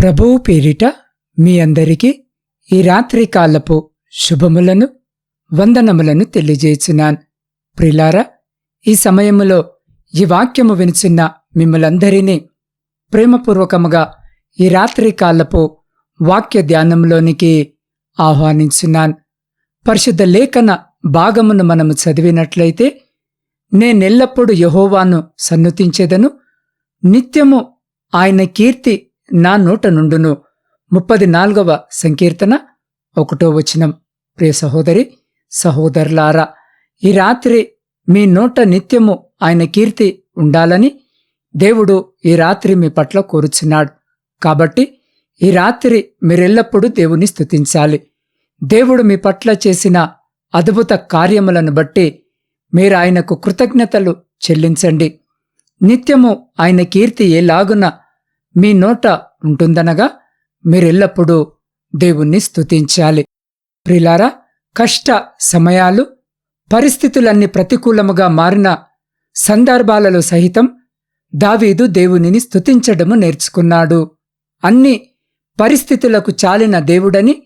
ప్రభువు పేరిట మీ అందరికీ ఈ రాత్రి కాలపు శుభములను వందనములను తెలియజేచున్నాను ప్రిలారా ఈ సమయములో ఈ వాక్యము వినిచిన్న మిమ్మలందరినీ ప్రేమపూర్వకముగా ఈ రాత్రి కాలపు వాక్య ధ్యానంలోనికి ఆహ్వానించున్నాను. పరిశుద్ధ లేఖన భాగమును మనము చదివినట్లయితే నేనెల్లప్పుడూ యహోవాను సన్నుతించేదను నిత్యము ఆయన కీర్తి నా నోట నుండును. ముప్పది నాలుగవ సంకీర్తన ఒకటో వచనం. ప్రియ సహోదరి సహోదరులారా ఈ రాత్రి మీ నోట నిత్యము ఆయన కీర్తి ఉండాలని దేవుడు ఈ రాత్రి మీ పట్ల కోరుచున్నాడు. కాబట్టి ఈ రాత్రి మీరెల్లప్పుడూ దేవుని స్తుతించాలి. దేవుడు మీ పట్ల చేసిన అద్భుత కార్యములను బట్టి మీరు ఆయనకు కృతజ్ఞతలు చెల్లించండి. నిత్యము ఆయన కీర్తి ఎలాగున మీ నోట ఉంటుందనగా మీరెల్లప్పుడూ దేవుణ్ణి స్తుతించాలి. ప్రిలారా కష్ట సమయాలు పరిస్థితులన్నీ ప్రతికూలముగా మారిన సందర్భాలలో సహితం దావీదు దేవునిని స్తుతించడము నేర్చుకున్నాడు. అన్ని పరిస్థితులకు చాలిన దేవుడని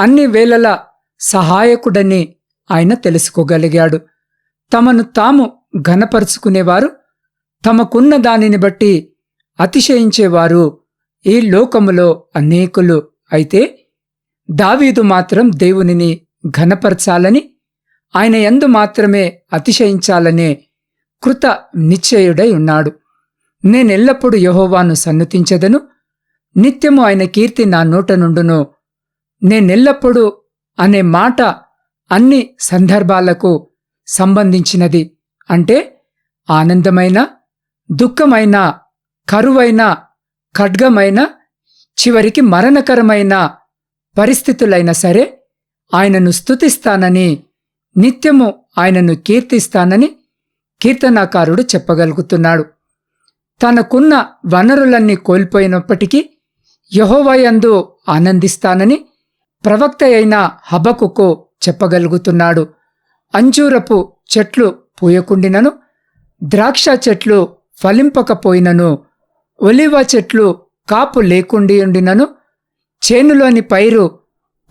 అన్ని వేళల సహాయకుడని ఆయన తెలుసుకోగలిగాడు. తమను తాము ఘనపరుచుకునేవారు తమకున్న దానిని బట్టి అతిశయించేవారు ఈ లోకములో అనేకులు. అయితే దావీదు మాత్రం దేవునిని ఘనపరచాలని ఆయన ఎందు మాత్రమే అతిశయించాలనే కృత నిశ్చయుడై ఉన్నాడు. నేనెల్లప్పుడూ యహోవాను సన్నతించదను. నిత్యము ఆయన కీర్తి నా నోట నుండును. నేనెల్లప్పుడూ అనే మాట అన్ని సందర్భాలకు సంబంధించినది. అంటే ఆనందమైన దుఃఖమైన కరువైన ఖడ్గమైన చివరికి మరణకరమైన పరిస్థితులైనా సరే ఆయనను స్తుతిస్తానని నిత్యము ఆయనను కీర్తిస్తానని కీర్తనాకారుడు చెప్పగలుగుతున్నాడు. తనకున్న వనరులన్నీ కోల్పోయినప్పటికీ యహోవయందు ఆనందిస్తానని ప్రవక్త అయిన హబకుకు చెప్పగలుగుతున్నాడు. అంజూరపు చెట్లు పూయకుండినను ద్రాక్ష చెట్లు ఫలింపకపోయినను ఒలివ చెట్లు కాపు లేకుండియుండినను చేనులోని పైరు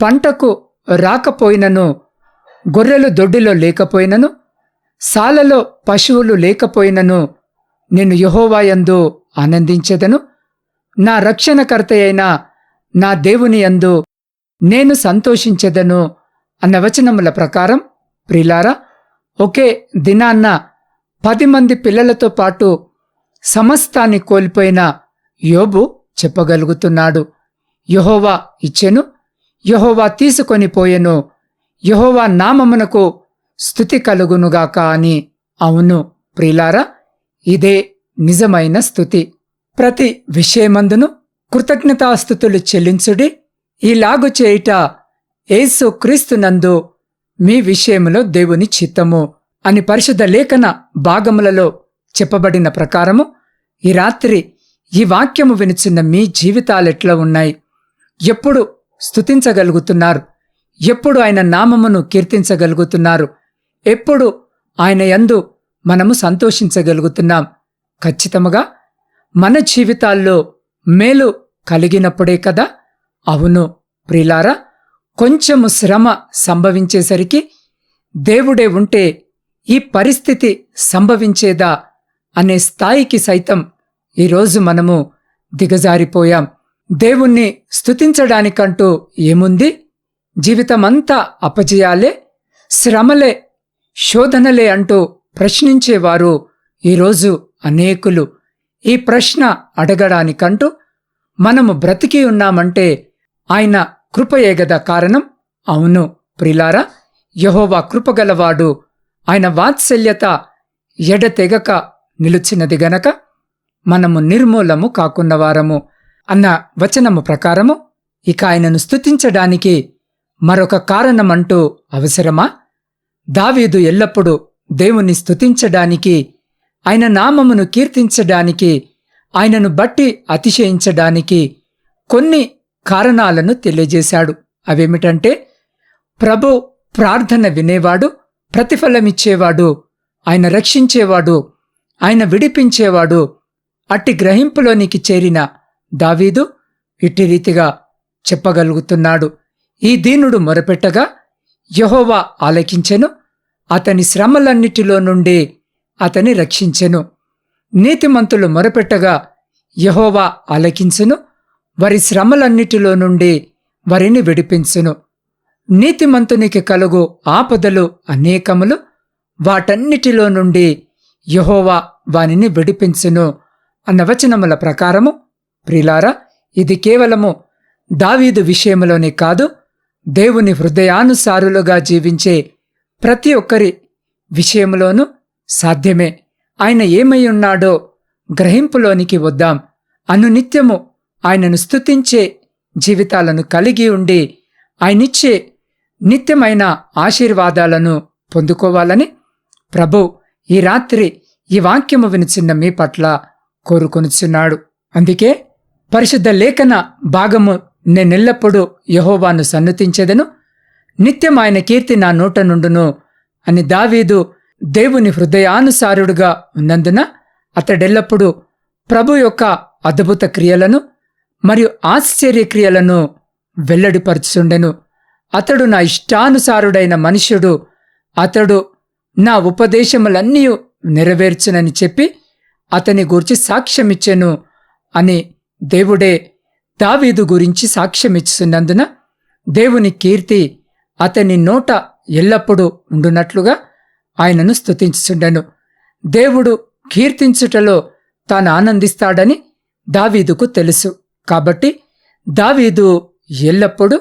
పంటకు రాకపోయినను గొర్రెలు దొడ్డిలో లేకపోయినను సాలలో పశువులు లేకపోయినను నేను యహోవాయందు ఆనందించెదను. నా రక్షణకర్త అయిన నా దేవుని యందు నేను సంతోషించెదను అన్న వచనముల ప్రకారం ప్రిలారా ఒకే దినాన్న పది మంది పిల్లలతో పాటు సమస్తాన్ని కోల్పోయిన యోబు చెప్పగలుగుతున్నాడు. యహోవా ఇచ్చెను యహోవా తీసుకొని పోయెను యహోవా నామమునకు స్థుతి కలుగునుగాక అని. అవును ప్రిలారా ఇదే నిజమైన స్థుతి ప్రతి విషయమందును కృతజ్ఞతాస్థుతులు చెల్లించుడి. ఇలాగు చేయుట ఏసు క్రీస్తునందు మీ విషయములో దేవుని చిత్తము అని పరిశుద్ధ లేఖన భాగములలో చెప్పబడిన ప్రకారము ఈ రాత్రి ఈ వాక్యము వినుచున్న మీ జీవితాలెట్లా ఉన్నాయి? ఎప్పుడు స్థుతించగలుగుతున్నారు ఎప్పుడు ఆయన నామమును కీర్తించగలుగుతున్నారు? ఎప్పుడు ఆయన యందు మనము సంతోషించగలుగుతున్నాం? ఖచ్చితముగా మన జీవితాల్లో మేలు కలిగినప్పుడే కదా? అవును ప్రిలారా కొంచెము శ్రమ సంభవించేసరికి దేవుడే ఉంటే ఈ పరిస్థితి సంభవించేదా? అనే స్థాయికి సైతం ఈరోజు మనము దిగజారిపోయాం. దేవుణ్ణి స్తుతించడానికంటూ ఏముంది? జీవితమంతా అపజయాలే శ్రమలే శోధనలే అంటూ ప్రశ్నించేవారు ఈరోజు అనేకులు. ఈ ప్రశ్న అడగడానికంటూ మనము బ్రతికి ఉన్నామంటే ఆయన కృపయే గదా కారణం. అవును ప్రిలారా యహోవా కృపగలవాడు. ఆయన వాత్సల్యత ఎడతెగక నిలుచినది గనక మనము నిర్మూలము కాకున్నవారము అన్న వచనము ప్రకారము ఇక ఆయనను స్థుతించడానికి మరొక కారణమంటూ అవసరమా? దావీదు ఎల్లప్పుడూ దేవుని స్థుతించడానికి ఆయన నామమును కీర్తించడానికి ఆయనను బట్టి అతిశయించడానికి కొన్ని కారణాలను తెలియజేశాడు. అవేమిటంటే ప్రభు ప్రార్థన వినేవాడు ప్రతిఫలమిచ్చేవాడు ఆయన రక్షించేవాడు ఆయన విడిపించేవాడు. అట్టి గ్రహింపులోనికి చేరిన దావీదు ఇట్టి రీతిగా చెప్పగలుగుతున్నాడు. ఈ దీనుడు మొరపెట్టగా యహోవా ఆలకించెను అతని శ్రమలన్నిటిలో నుండి అతని రక్షించెను. నీతిమంతులు మొరపెట్టగా యహోవా ఆలకించును వారి శ్రమలన్నిటిలో నుండి వారిని విడిపించును. నీతిమంతునికి కలుగు ఆపదలు అనేకములు వాటన్నిటిలో నుండి యహోవా వానిని విడిపించును అన్న వచనముల ప్రకారము ప్రిలారా ఇది కేవలము దావీదు విషయములోనే కాదు దేవుని హృదయానుసారులుగా జీవించే ప్రతి ఒక్కరి విషయములోనూ సాధ్యమే. ఆయన ఏమై ఉన్నాడో గ్రహింపులోనికి వద్దాం. అనునిత్యము ఆయనను స్తుతించే జీవితాలను కలిగి ఉండి ఆయనిచ్చే నిత్యమైన ఆశీర్వాదాలను పొందుకోవాలని ప్రభు ఈ రాత్రి ఈ వాక్యము వినిచిన్న మీ పట్ల కోరుకొనిచున్నాడు. అందుకే పరిశుద్ధ లేఖన భాగము నేనెల్లప్పుడూ యహోవాను సన్నతించేదను. నిత్యం ఆయన కీర్తి నా నోట నుండును అని దావీదు దేవుని హృదయానుసారుడుగా ఉన్నందున అతడెల్లప్పుడూ ప్రభు యొక్క అద్భుత క్రియలను మరియు ఆశ్చర్య క్రియలను వెల్లడిపరుచుండెను అతడు నా ఇష్టానుసారుడైన మనుష్యుడు. అతడు నా ఉపదేశములన్నీ నెరవేర్చునని చెప్పి అతని గూర్చి సాక్ష్యమిచ్చెను అని దేవుడే దావీదు గురించి సాక్ష్యమిచ్చున్నందున దేవుని కీర్తి అతని నోట ఎల్లప్పుడూ ఉండునట్లుగా ఆయనను స్తుతించుచుండెను. దేవుడు కీర్తించుటలో తాను ఆనందిస్తాడని దావీదుకు తెలుసు. కాబట్టి దావీదు ఎల్లప్పుడూ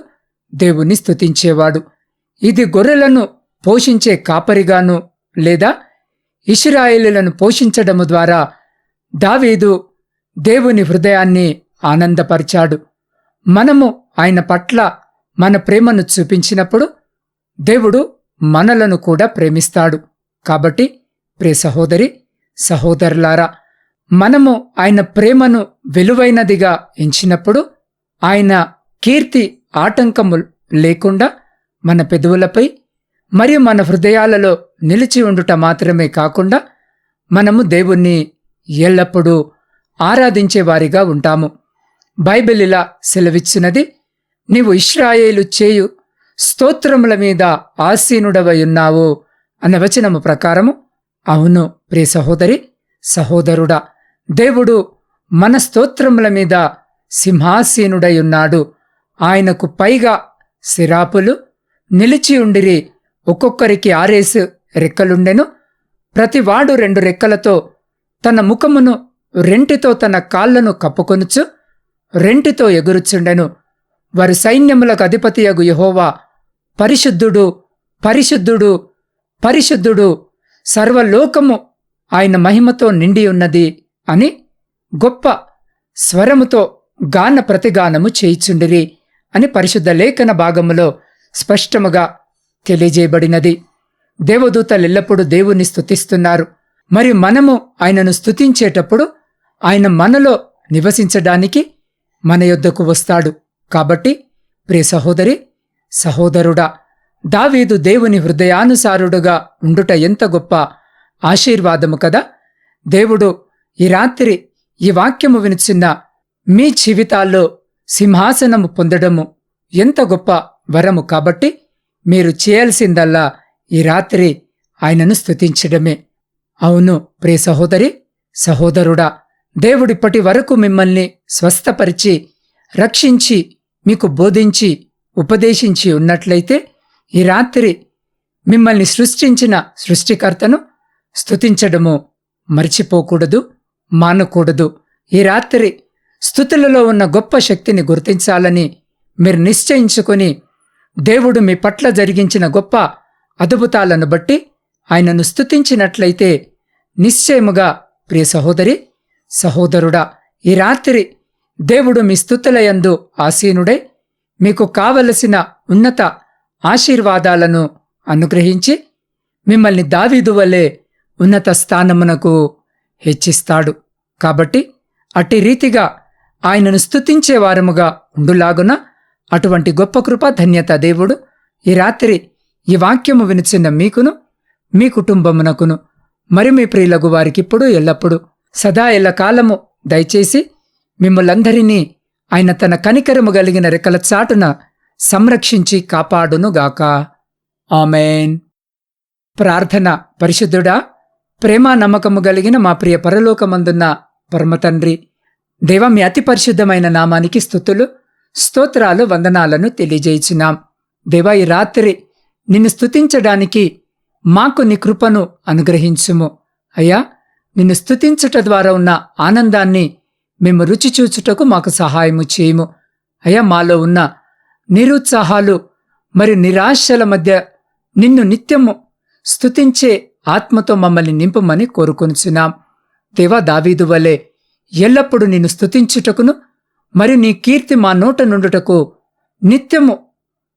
దేవుని స్తుతించేవాడు. ఇది గొర్రెలను పోషించే కాపరిగాను లేదా ఇస్రాయేలులను పోషించడము ద్వారా దావీదు దేవుని హృదయాన్ని ఆనందపరిచాడు. మనము ఆయన పట్ల మన ప్రేమను చూపించినప్పుడు దేవుడు మనలను కూడా ప్రేమిస్తాడు. కాబట్టి ప్రే సహోదరి సహోదరులారా మనము ఆయన ప్రేమను విలువైనదిగా ఎంచినప్పుడు ఆయన కీర్తి ఆటంకము లేకుండా మన పెదవులపై మరియు మన హృదయాలలో నిలిచి ఉండుట మాత్రమే కాకుండా మనము దేవుణ్ణి ఎల్లప్పుడూ ఆరాధించేవారిగా ఉంటాము. బైబిల్ ఇలా సెలవిచ్చినది నీవు ఇష్రాయేలు చేయు స్తోత్రముల మీద ఆసీనుడవై ఉన్నావు అన్న వచనము ప్రకారము అవును ప్రియ సహోదరి సహోదరుడా దేవుడు మన స్తోత్రముల మీద సింహాసీనుడై ఉన్నాడు. ఆయనకు పైగా సిరాపులు నిలిచి ఉండిరి ఒక్కొక్కరికి ఆరేసు రెక్కలుండెను. ప్రతివాడు రెండు రెక్కలతో తన ముఖమును రెంటితో తన కాళ్ళను కప్పుకొనుచు రెంటితో ఎగురుచుండెను. వారి సైన్యములకు అధిపతియగు యహోవా పరిశుద్ధుడు పరిశుద్ధుడు పరిశుద్ధుడు. సర్వలోకము ఆయన మహిమతో నిండి ఉన్నది అని గొప్ప స్వరముతో గాన ప్రతిగానము చేయిచుండిరి అని పరిశుద్ధ లేఖన భాగములో స్పష్టముగా తెలియజేయబడినది. దేవదూతలెల్లప్పుడూ దేవుణ్ణి స్థుతిస్తున్నారు మరి మనము ఆయనను స్థుతించేటప్పుడు ఆయన మనలో నివసించడానికి మన యొద్దకు వస్తాడు. కాబట్టి ప్రియ సహోదరి సహోదరుడా దావీదు దేవుని హృదయానుసారుడుగా ఉండుట ఎంత గొప్ప ఆశీర్వాదము కదా! దేవుడు ఈ రాత్రి ఈ వాక్యము వినిచిన్న మీ జీవితాల్లో సింహాసనము పొందడము ఎంత గొప్ప వరము! కాబట్టి మీరు చేయాల్సిందల్లా ఈ రాత్రి ఆయనను స్థుతించడమే అవును ప్రియ సహోదరి సహోదరుడా దేవుడిప్పటి వరకు మిమ్మల్ని స్వస్థపరిచి రక్షించి మీకు బోధించి ఉపదేశించి ఉన్నట్లయితే ఈ రాత్రి మిమ్మల్ని సృష్టించిన సృష్టికర్తను స్థుతించడము మర్చిపోకూడదు మానకూడదు. ఈ రాత్రి స్థుతులలో ఉన్న గొప్ప శక్తిని గుర్తించాలని మీరు నిశ్చయించుకొని దేవుడు మీ పట్ల జరిగించిన గొప్ప అద్భుతాలను బట్టి ఆయనను స్థుతించినట్లయితే నిశ్చయముగా ప్రియ సహోదరి సహోదరుడా ఈ రాత్రి దేవుడు మీ స్థుతులయందు ఆసీనుడై మీకు కావలసిన ఉన్నత ఆశీర్వాదాలను అనుగ్రహించి మిమ్మల్ని దావీదు వలె ఉన్నత స్థానమునకు హెచ్చిస్తాడు. కాబట్టి అట్టి రీతిగా ఆయనను స్థుతించేవారముగా ఉండులాగున అటువంటి గొప్ప కృప ధన్యత దేవుడు ఈ రాత్రి ఈ వాక్యము వినిచిన మీకును మీ కుటుంబమునకును మరి మీ ప్రియులగు వారికిప్పుడు ఎల్లప్పుడూ సదా ఎల్లకాలము దయచేసి మిమ్మలందరినీ ఆయన తన కనికరము కలిగిన రెక్కల చాటున సంరక్షించి కాపాడునుగాక. ఆమెన్. ప్రార్థన పరిశుద్ధుడా ప్రేమ నమ్మకము కలిగిన మా ప్రియ పరలోకమందున్న పరమతండ్రి దేవ మీ అతి పరిశుద్ధమైన నామానికి స్థుతులు స్తోత్రాలు వందనాలను తెలియజేయించినాం దేవ ఈ రాత్రి నిన్ను స్తుతించడానికి మాకు నీ కృపను అనుగ్రహించుము. అయ్యా నిన్ను స్తుతించుట ద్వారా ఉన్న ఆనందాన్ని మేము రుచి చూచుటకు మాకు సహాయము చేయము. అయ్యా మాలో ఉన్న నిరుత్సాహాలు మరియు నిరాశల మధ్య నిన్ను నిత్యము స్తుతించే ఆత్మతో మమ్మల్ని నింపమని కోరుకొనుచున్నాం. దేవా దావీదు వలె ఎల్లప్పుడూ నిన్ను స్తుతించుటకును మరియు నీ కీర్తి మా నోట నుండుటకు నిత్యము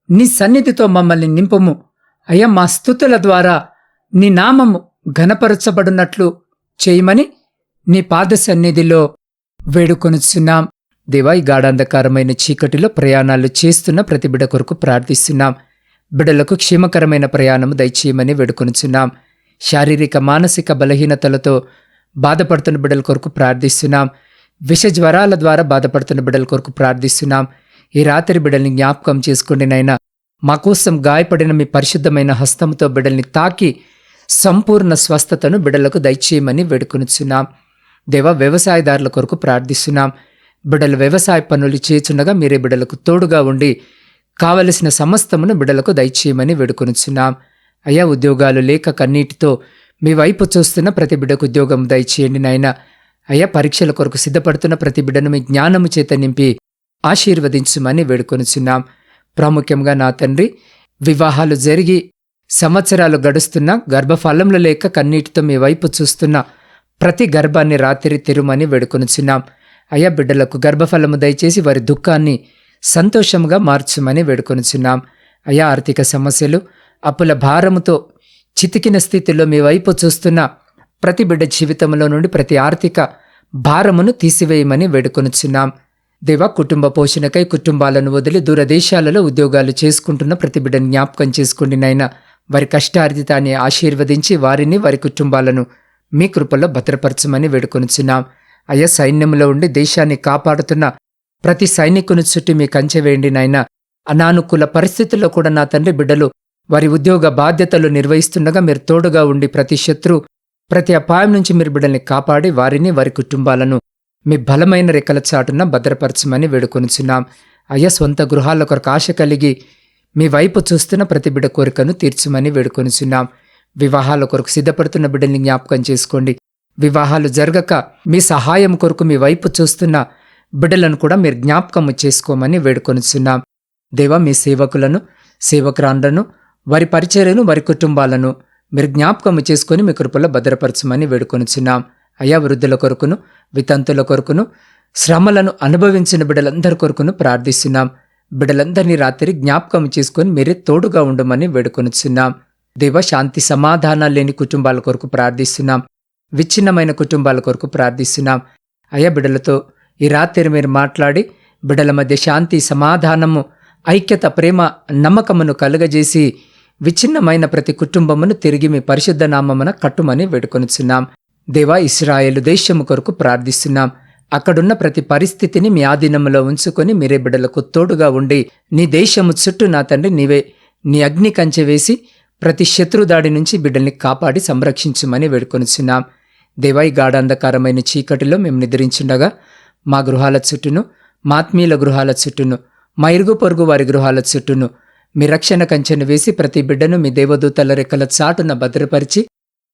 నీ సన్నిధితో మమ్మల్ని నింపుము. అయ్యా మా స్థుతుల ద్వారా నీ నామము ఘనపరచబడినట్లు చేయమని నీ పాద సన్నిధిలో వేడుకొనుచున్నాం. దేవా ఈ గాఢాంధకారమైన చీకటిలో ప్రయాణాలు చేస్తున్న ప్రతి బిడ కొరకు ప్రార్థిస్తున్నాం. బిడలకు క్షేమకరమైన ప్రయాణము దయచేయమని వేడుకొనుచున్నాం. శారీరక మానసిక బలహీనతలతో బాధపడుతున్న బిడ్డల కొరకు ప్రార్థిస్తున్నాం. విష జ్వరాల ద్వారా బాధపడుతున్న బిడ్డల కొరకు ప్రార్థిస్తున్నాం. ఈ రాత్రి బిడ్డల్ని జ్ఞాపకం చేసుకోండి నైనా మా కోసం గాయపడిన మీ పరిశుద్ధమైన హస్తంతో బిడ్డల్ని తాకి సంపూర్ణ స్వస్థతను బిడ్డలకు దయచేయమని వేడుకొనిచున్నాం. దేవ వ్యవసాయదారుల కొరకు ప్రార్థిస్తున్నాం. బిడ్డలు వ్యవసాయ పనులు చేచుండగా మీరే బిడ్డలకు తోడుగా ఉండి కావలసిన సమస్తమును బిడ్డలకు దయచేయమని వేడుకొనిచున్నాం. అయ్యా ఉద్యోగాలు లేక కన్నీటితో మీ వైపు చూస్తున్న ప్రతి బిడ్డకు ఉద్యోగం దయచేయండి నాయన. అయ్యా పరీక్షల కొరకు సిద్ధపడుతున్న ప్రతి బిడ్డను మీ జ్ఞానము చేత నింపి ఆశీర్వదించుమని వేడుకొనిచున్నాం. ప్రాముఖ్యంగా నా తండ్రి వివాహాలు జరిగి సంవత్సరాలు గడుస్తున్న గర్భఫలంలో లేక కన్నీటితో మీ వైపు చూస్తున్న ప్రతి గర్భాన్ని రాత్రి తెరుమని వేడుకొనిచున్నాం. అయ్యా బిడ్డలకు గర్భఫలము దయచేసి వారి దుఃఖాన్ని సంతోషంగా మార్చుమని వేడుకొనిచున్నాం. అయా ఆర్థిక సమస్యలు అప్పుల భారముతో చితికిన స్థితిలో మీ వైపు చూస్తున్న ప్రతి బిడ్డ జీవితంలో నుండి ప్రతి ఆర్థిక భారమును తీసివేయమని వేడుకొనిచున్నాం. దేవ కుటుంబ పోషణకై కుటుంబాలను వదిలి దూరదేశాలలో ఉద్యోగాలు చేసుకుంటున్న ప్రతి బిడ్డను జ్ఞాపకం చేసుకోండి నాయన. వారి కష్టార్జితాన్ని ఆశీర్వదించి వారిని వారి కుటుంబాలను మీ కృపలో భద్రపరచమని వేడుకొనుచున్నాం. అయ్యా సైన్యంలో ఉండి దేశాన్ని కాపాడుతున్న ప్రతి సైనికుని చుట్టూ మీ కంచె వేయండి నాయన. అనానుకూల పరిస్థితుల్లో కూడా నా తండ్రి బిడ్డలు వారి ఉద్యోగ బాధ్యతలు నిర్వహిస్తుండగా మీరు తోడుగా ఉండి ప్రతి శత్రు ప్రతి అపాయం నుంచి మీరు బిడ్డల్ని కాపాడి వారిని వారి కుటుంబాలను మీ బలమైన రెక్కల చాటున భద్రపరచమని వేడుకొనుచున్నాం. అయ్యా సొంత గృహాల కొరకు ఆశ కలిగి మీ వైపు చూస్తున్న ప్రతి బిడ్డ కోరికను తీర్చమని వేడుకొనుచున్నాం. వివాహాల కొరకు సిద్ధపడుతున్న బిడ్డల్ని జ్ఞాపకం చేసుకోండి. వివాహాలు జరగక మీ సహాయం కొరకు మీ వైపు చూస్తున్న బిడ్డలను కూడా మీరు జ్ఞాపకము చేసుకోమని వేడుకొనుచున్నాం. దేవా మీ సేవకులను సేవకురాండ్లను వారి పరిచర్యను వారి కుటుంబాలను మీరు జ్ఞాపకము చేసుకొని మీ కృపలో భద్రపరచమని వేడుకొనుచున్నాం. అయా వృద్ధుల కొరకును వితంతుల కొరకును శ్రమలను అనుభవించిన బిడ్డలందరి కొరకును ప్రార్థిస్తున్నాం. బిడ్డలందరినీ రాత్రి జ్ఞాపకం చేసుకొని మీరే తోడుగా ఉండమని వేడుకొనిచున్నాం. దేవ శాంతి సమాధానాలు లేని కుటుంబాల కొరకు ప్రార్థిస్తున్నాం. విచ్ఛిన్నమైన కుటుంబాల కొరకు ప్రార్థిస్తున్నాం. అయ్యా బిడ్డలతో ఈ రాత్రి మీరు మాట్లాడి బిడ్డల మధ్య శాంతి సమాధానము ఐక్యత ప్రేమ నమ్మకమును కలుగజేసి విచ్ఛిన్నమైన ప్రతి కుటుంబమును తిరిగి మీ పరిశుద్ధ నామమున కట్టుమని వేడుకొనిచున్నాం. దేవా ఇస్రాయేలు దేశము కొరకు ప్రార్థిస్తున్నాం. అక్కడున్న ప్రతి పరిస్థితిని మీ ఆధీనంలో ఉంచుకొని మీరే బిడ్డలకు తోడుగా ఉండి నీ దేశము చుట్టూ నా తండ్రి నీవే. నీ అగ్ని కంచె వేసి ప్రతి శత్రుదాడి నుంచి బిడ్డల్ని కాపాడి సంరక్షించమని వేడుకొనుచున్నాం. దేవాయి గాఢాంధకారమైన చీకటిలో మేము నిద్రించుండగా మా గృహాల చుట్టూను మా ఆత్మీయుల గృహాల చుట్టూను మా ఇరుగు పొరుగు వారి గృహాల చుట్టూను మీ రక్షణ కంచెను వేసి ప్రతి బిడ్డను మీ దేవదూతల రెక్కల చాటున భద్రపరిచి